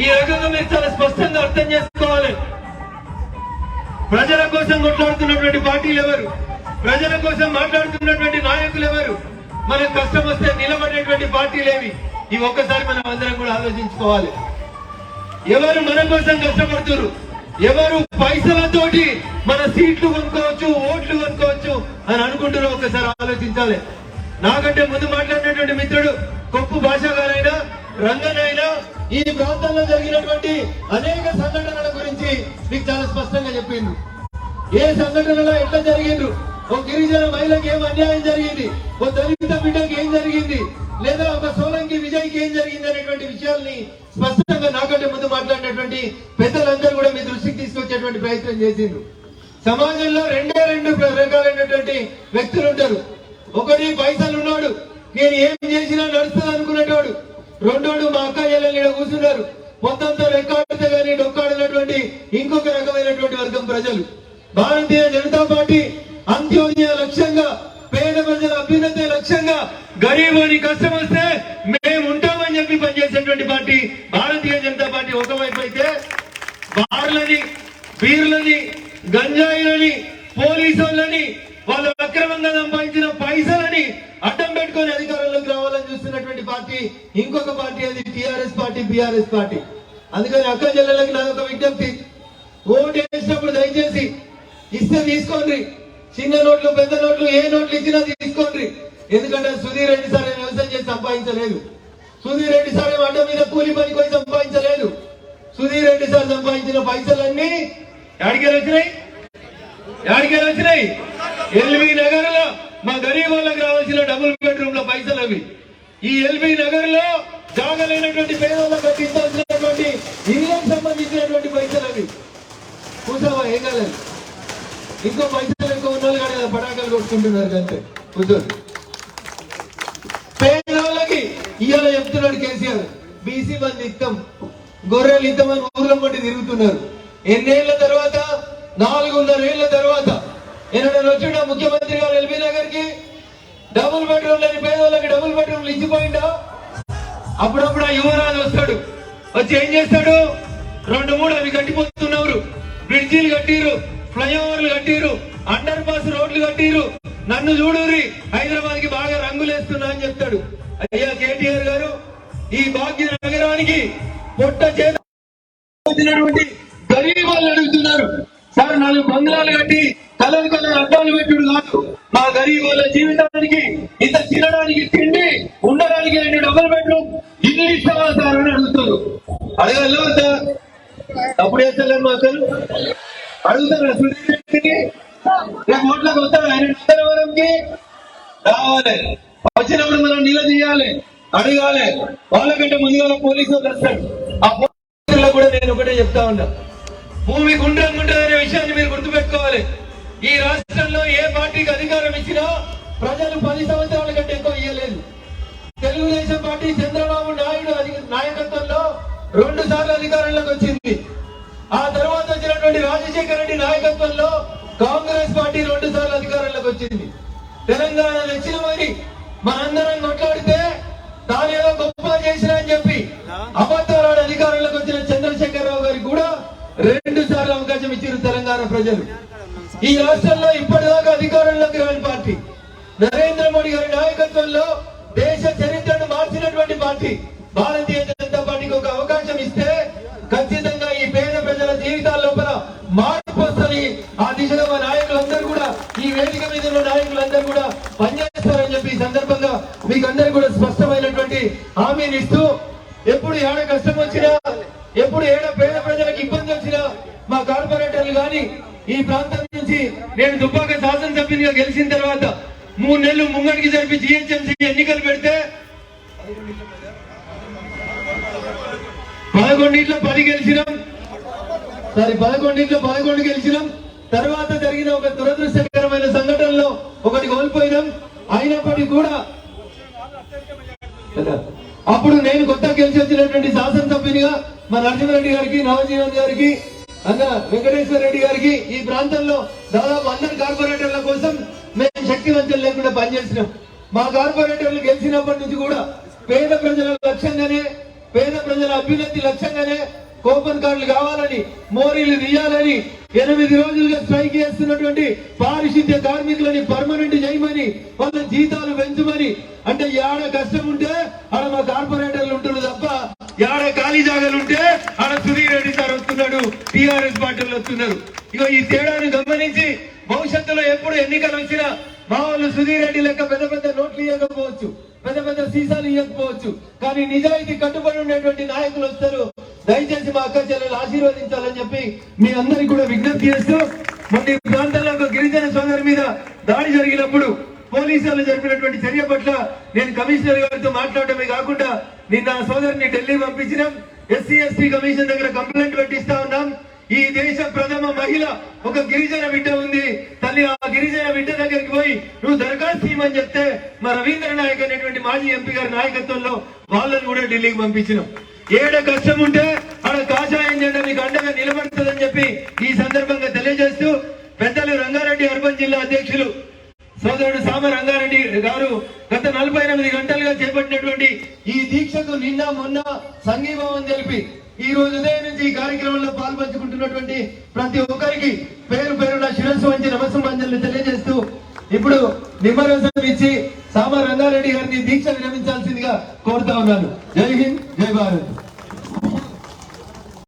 ఈ రకంగా మీరు చాలా స్పష్టంగా అర్థం చేసుకోవాలి. ప్రజల కోసం కొట్లాడుతున్నటువంటి పార్టీలు ఎవరు? ప్రజల కోసం మాట్లాడుతున్నటువంటి నాయకులు ఎవరు? మనకు కష్టం వస్తే నిలబడేటువంటి పార్టీలు ఏవి? ఇవి ఒక్కసారి మనం అందరం కూడా ఆలోచించుకోవాలి. ఎవరు మన కోసం కష్టపడుతున్నారు ఎవరు పైసలతోటి మన సీట్లు కొనుక్కోవచ్చు ఓట్లు కొనుక్కోవచ్చు అని అనుకుంటున్నారు ఒకసారి ఆలోచించాలి. నాకంటే ముందు మాట్లాడినటువంటి మిత్రుడు కొప్పు భాష గారైనా రంగనైనా ఈ ప్రాంతంలో జరిగినటువంటి అనేక సంఘటనల గురించి మీకు చాలా స్పష్టంగా చెప్పిండు ఏ సంఘటనలో ఎట్లా జరిగిండ్రు? ఓ గిరిజన మహిళకి ఏం అన్యాయం జరిగింది? ఓ దళిత బిడ్డకి ఏం జరిగింది? లేదా ఒక సోలంకి విజయ్కి ఏం జరిగింది అనేటువంటి విషయాల్ని స్పష్టంగా నాకంటే ముందు మాట్లాడినటువంటి పెద్దలందరూ కూడా మీ దృష్టికి తీసుకొచ్చేటువంటి ప్రయత్నం చేసిండ్రు. సమాజంలో రెండే రెండు రకాలైనటువంటి వ్యక్తులు ఉంటారు. ఒకటి పైసలు ఉన్నాడు నేను ఏం చేసినా నడుస్తుంది అనుకునేటోడు రెండోడు మా అక్క చెల్లెలు కూర్చున్నారు. మొత్తంతో రెక్కాడితే కానీ డొక్కాడినటువంటి ఇంకొక రకమైనటువంటి వర్గం ప్రజలు. భారతీయ జనతా పార్టీ అంత్యోదయ లక్ష్యంగా పేద ప్రజల అభ్యున్నతి లక్ష్యంగా గరీబుని కష్టం వస్తే మేము ఉంటామని చెప్పి పనిచేసేటువంటి పార్టీ భారతీయ జనతా పార్టీ ఒకవైపు అయితే బార్లని బీర్లని గంజాయిలని పోలీసులని వాళ్ళు అక్రమంగా సంపాదించిన పైసలని అడ్డం పెట్టుకొని అధికారంలోకి రావాలని చూస్తున్నటువంటి పార్టీ ఇంకొక పార్టీ అది టిఆర్ఎస్ పార్టీ బిఆర్ఎస్ పార్టీ. అందుకని అక్క జిల్లాలకు నాకు ఒక విజ్ఞప్తి. ఓటు వేసినప్పుడు దయచేసి ఇస్తే తీసుకోండి. చిన్న నోట్లు పెద్ద నోట్లు ఏ నోట్లు ఇచ్చినా తీసుకోండి. ఎందుకంటే సుధీర్ రెడ్డి సార్ వ్యవసాయం చేసి సంపాదించలేదు. సుధీర్ రెడ్డి సార్ అడ్డ మీద కూలి పని పోయి సంపాదించలేదు. సుధీర్ రెడ్డి సార్ సంపాదించిన పైసలన్నీ ఎక్కడికి వచ్చినాయి? ఎక్కడికి వచ్చినాయి? ఎల్బీ నగర్లో మా గరీబ్ వాళ్ళకి రావాల్సిన డబుల్ బెడ్రూమ్లో పైసలు అవి. ఈ ఎల్బీ నగర్లో జాగలేనటువంటి పేదవాళ్ళకి కట్టించాల్సినటువంటి ఇళ్ళకు సంబంధించినటువంటి పైసలు అవి. కూర్చోవా ఏం కాలేదు. ఇంకో పైసలు ఎక్కువ ఉన్న వాళ్ళు కానీ పటాకాలు కొట్టుకుంటున్నారు అంతే కూర్చోండి పేదవాళ్ళకి ఇవాళ చెప్తున్నాడు కేసీఆర్. బీసీ మంది ఇస్తాం గొర్రెలు ఇద్దామని ఊర్లో పట్టి తిరుగుతున్నారు. ఎన్నేళ్ళ తర్వాత? నాలుగున్నర ఏళ్ళ తర్వాత. ఎన్నడైనా వచ్చిన ముఖ్యమంత్రి గారు ఎల్బీ నగర్కి డబుల్ బెడ్రూమ్ లేని పేదవాళ్ళకి డబుల్ అప్పుడప్పుడు ఆ యువరాజు వస్తాడు. వచ్చి ఏం చేస్తాడు? రెండు మూడు అవి కట్టిపోతున్నారు బ్రిడ్జీలు కట్టిరు ఫ్లైఓవర్లు కట్టిరు అండర్ పాస్ రోడ్లు కట్టిరు నన్ను చూడురి హైదరాబాద్కి బాగా రంగులేస్తున్నా అని చెప్తాడు. అయ్యా కేటీఆర్ గారు ఈ భాగ్య నగరానికి పొట్ట చేత గరీబ్ వాళ్ళు అడుగుతున్నారు. సార్ నాలుగు బంగ్లాలు కట్టి కలర్ కలర్ అద్దాలు పెట్టుడు కాదు. మా గరీబ్ వాళ్ళ జీవితానికి ఇంత తినడానికి తిండి ఉండడానికి రెండు డబ్బులు బెడ్రూమ్ ఇల్లు ఇస్తావా సార్ అని అడుగుతారు. అడగాలి వద్దా అప్పుడు వేస్తలేము అసలు. అడుగుతారు సుధీర్ రెడ్డిని. రేపు ఓట్లకు వస్తాడు ఆయన ఉత్తరవరంకి రావాలి. వచ్చినప్పుడు మనం నిలదీయాలి అడగాలి. వాళ్ళకంటే ముందుగా పోలీసులు వస్తాడు ఆ పోలీసుల్లో కూడా నేను ఒకటే చెప్తా ఉన్నా. భూమి గుండ్రం గుండ్రదనే విషయాన్ని మీరు గుర్తుపెట్టుకోవాలి. ఈ రాష్ట్రంలో ఏ పార్టీకి అధికారం ఇచ్చినా ప్రజలు పది సంవత్సరాల కంటే ఎక్కువ ఇయ్యలేదు. తెలుగుదేశం పార్టీ చంద్రబాబు నాయుడు నాయకత్వంలో రెండు సార్లు అధికారంలోకి వచ్చింది. ఆ తర్వాత వచ్చినటువంటి రాజశేఖర రెడ్డి నాయకత్వంలో కాంగ్రెస్ పార్టీ రెండు సార్లు అధికారంలోకి వచ్చింది. తెలంగాణ తెచ్చినమని మనందరం కొట్లాడితే తాను ఏదో గొప్ప చేసినా అని చెప్పి అబద్ధాలాడు రెండు సార్లు అవకాశం ఇచ్చారు తెలంగాణ ప్రజలు. ఈ రాష్ట్రంలో ఇప్పటిదాకా అధికారంలోకి రాని పార్టీ. నరేంద్ర మోడీ గారి నాయకత్వంలో దేశ చరిత్రను మార్చినటువంటి పార్టీ. భారతీయ జనతా పార్టీకి ఒక అవకాశం ఇస్తే ఖచ్చితంగా ఈ ప్రాంతం నుంచి నేను దుబ్బాక శాసనసభ్యునిగా గెలిచిన తర్వాత మూడు నెలలు ముంగడికి జరిపి జిహెచ్ఎంసీ ఎన్నికలు పెడితే పదకొండింట్లో పది గెలిచినాం. సారీ పదకొండింట్లో పదకొండు గెలిచినాం. తర్వాత జరిగిన ఒక దురదృష్టకరమైన సంఘటనలో ఒకటి కోల్పోయినాం. అయినప్పటికీ కూడా అప్పుడు నేను కొత్త గెలిచి వచ్చినటువంటి శాసనసభ్యునిగా మా నరసింహారెడ్డి గారికి నవజీవన్ గారికి అన్న వెంకటేశ్వర రెడ్డి గారికి ఈ ప్రాంతంలో దాదాపు అందరి కార్పొరేటర్ల కోసం మేము శక్తివంతులు లేకుండా పనిచేసినాం. మా కార్పొరేటర్లు గెలిచినప్పటి నుంచి కూడా పేద ప్రజల లక్ష్యంగానే పేద ప్రజల అభ్యున్నతి లక్ష్యంగానే కూపన్ కార్డులు కావాలని మోరీలు తీయాలని ఎనిమిది రోజులుగా స్ట్రైక్ చేస్తున్నటువంటి పారిశుద్ధ్య కార్మికులని పర్మనెంట్ చేయమని వాళ్ళ జీతాలు పెంచమని అంటే యాడ కష్టం ఉంటే ఆడ మా కార్పొరేటర్లు ఉంటారు తప్ప యాడ ఖాళీ జాగాలు ఉంటే ఆడ సుధీర్ రెడ్డి సార్ వస్తున్నాడు టిఆర్ఎస్ పార్టీలో వస్తున్నారు. ఇక ఈ తేడాను గమనించి భవిష్యత్తులో ఎప్పుడు ఎన్నికలు వచ్చినా మా వాళ్ళు సుధీర్ రెడ్డి లెక్క పెద్ద పెద్ద నోట్లు ఇవ్వకపోవచ్చు పెద్ద పెద్ద సీసాలు ఇవ్వకపోవచ్చు కానీ నిజాయితీ కట్టుబడి ఉండేటువంటి నాయకులు వస్తారు. దయచేసి మా అక్క చెల్లెలు ఆశీర్వదించాలని చెప్పి మీ అందరికి కూడా విజ్ఞప్తి చేస్తూ మొన్న ప్రాంతంలో గిరిజన సోదరి మీద దాడి జరిగినప్పుడు పోలీసులు జరిపినటువంటి చర్య పట్ల నేను కమిషనర్ గారితో మాట్లాడటమే కాకుండా నిన్న సోదరిని ఢిల్లీ పంపించినాం. ఎస్సీ ఎస్టీ కమిషన్ దగ్గర కంప్లైంట్ పెట్టిస్తా ఉన్నాం. ఈ దేశ ప్రథమ మహిళ ఒక గిరిజన బిడ్డ ఉంది. తల్లి ఆ గిరిజన బిడ్డ దగ్గరికి పోయి నువ్వు దరఖాస్తు ఇవ్వమని చెప్తే మా రవీంద్ర నాయక్ అనేటువంటి మాజీ ఎంపీ గారి నాయకత్వంలో వాళ్ళని కూడా ఢిల్లీకి పంపించినాం. ఏడ కష్టం ఉంటే ఆడ కాషాయం జెండా మీకు అండగా నిలబడుతుందని చెప్పి ఈ సందర్భంగా తెలియజేస్తూ పెద్దలు రంగారెడ్డి అర్బన్ జిల్లా అధ్యక్షులు సోదరుడు సామ రంగారెడ్డి గారు గత నలభై ఎనిమిది గంటలు దీక్షకు నిన్న మొన్న సంఘీభావం తెలిపి ఈ రోజు ఉదయం నుంచి ఈ కార్యక్రమంలో పాల్పంచుకుంటున్నటువంటి ప్రతి ఒక్కరికి పేరు పేరున శిరస్సు వంచి నమస్సంజలు తెలియజేస్తూ ఇప్పుడు నిమ్మరసం ఇచ్చి సామ రంగారెడ్డి గారిని దీక్ష విరమించాల్సిందిగా కోరుతా ఉన్నాను. జై హింద్ జై భారత్.